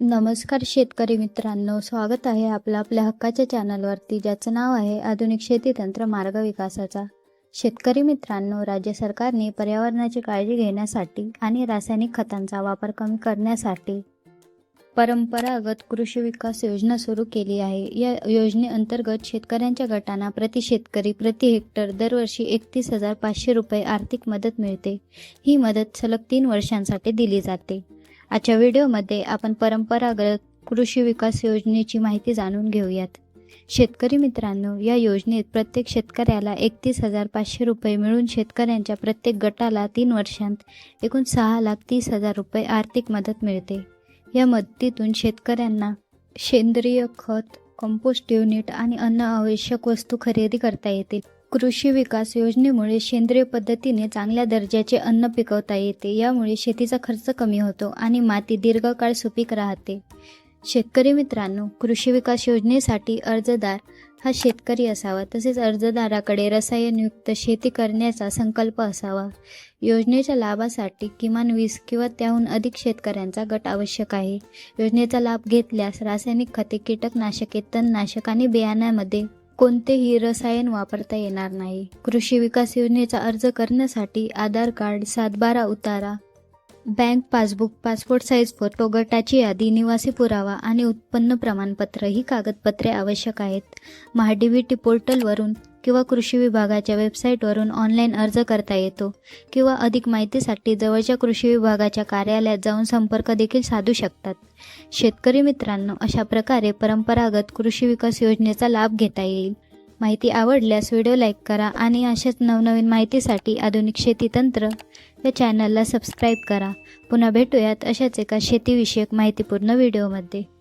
नमस्कार शेतकरी मित्रांनो स्वागत आहे आपलं आपल्या हक्काच्या चॅनलवरती ज्याचं नाव आहे आधुनिक शेती तंत्र मार्ग विकासाचा. शेतकरी मित्रांनो राज्य सरकारने पर्यावरणाची काळजी घेण्यासाठी आणि रासायनिक खतांचा वापर कमी करण्यासाठी परंपरागत कृषी विकास योजना सुरू केली आहे. या योजनेअंतर्गत शेतकऱ्यांच्या गटांना प्रति शेतकरी प्रति हेक्टर दरवर्षी एकतीस हजार पाचशे रुपये आर्थिक मदत मिळते. ही मदत सलग तीन वर्षांसाठी दिली जाते. आजच्या व्हिडिओमध्ये आपण परंपरागत कृषी विकास योजनेची माहिती जाणून घेऊयात. शेतकरी मित्रांनो या योजनेत प्रत्येक शेतकऱ्याला एकतीस हजार पाचशे रुपये मिळून शेतकऱ्यांच्या प्रत्येक गटाला तीन वर्षांत एकूण सहा लाख तीस हजार रुपये आर्थिक मदत मिळते. या मदतीतून शेतकऱ्यांना सेंद्रिय खत कंपोस्ट युनिट आणि अन्न आवश्यक वस्तू खरेदी करता येतील. कृषी विकास योजनेमुळे सेंद्रिय पद्धतीने चांगल्या दर्जाचे अन्न पिकवता येते. यामुळे शेतीचा खर्च कमी होतो आणि माती दीर्घकाळ सुपीक राहते. शेतकरी मित्रांनो कृषी विकास योजनेसाठी अर्जदार हा शेतकरी असावा. तसेच अर्जदाराकडे रसायनयुक्त शेती करण्याचा संकल्प असावा. योजनेच्या लाभासाठी किमान वीस किंवा त्याहून अधिक शेतकऱ्यांचा गट आवश्यक आहे. योजनेचा लाभ घेतल्यास रासायनिक खते कीटकनाशके तणनाशक आणि बियाण्यामध्ये कोणतेही रसायन वापरता येणार नाही. कृषी विकास योजनेचा अर्ज करण्यासाठी आधार कार्ड सातबारा उतारा. Bank passbook passport size photo गटाची यादी निवासी पुरावा आणि उत्पन्न प्रमाणपत्र ही कागदपत्रे आवश्यक आहेत. महाडीबीटी पोर्टलवरून किंवा कृषी विभागाच्या वेबसाईटवरून ऑनलाईन अर्ज करता येतो किंवा अधिक माहितीसाठी जवळच्या कृषी विभागाच्या कार्यालयात जाऊन संपर्क देखील साधू शकतात. शेतकरी मित्रांनो अशा प्रकारे परंपरागत कृषी विकास योजनेचा लाभ घेता येईल. माहिती आवडल्यास व्हिडिओ लाईक करा आणि अशाच नवनवीन माहितीसाठी आधुनिक शेती तंत्र या चॅनलला सबस्क्राईब करा. पुन्हा भेटूयात अशाच एका शेतीविषयक माहितीपूर्ण व्हिडिओमध्ये.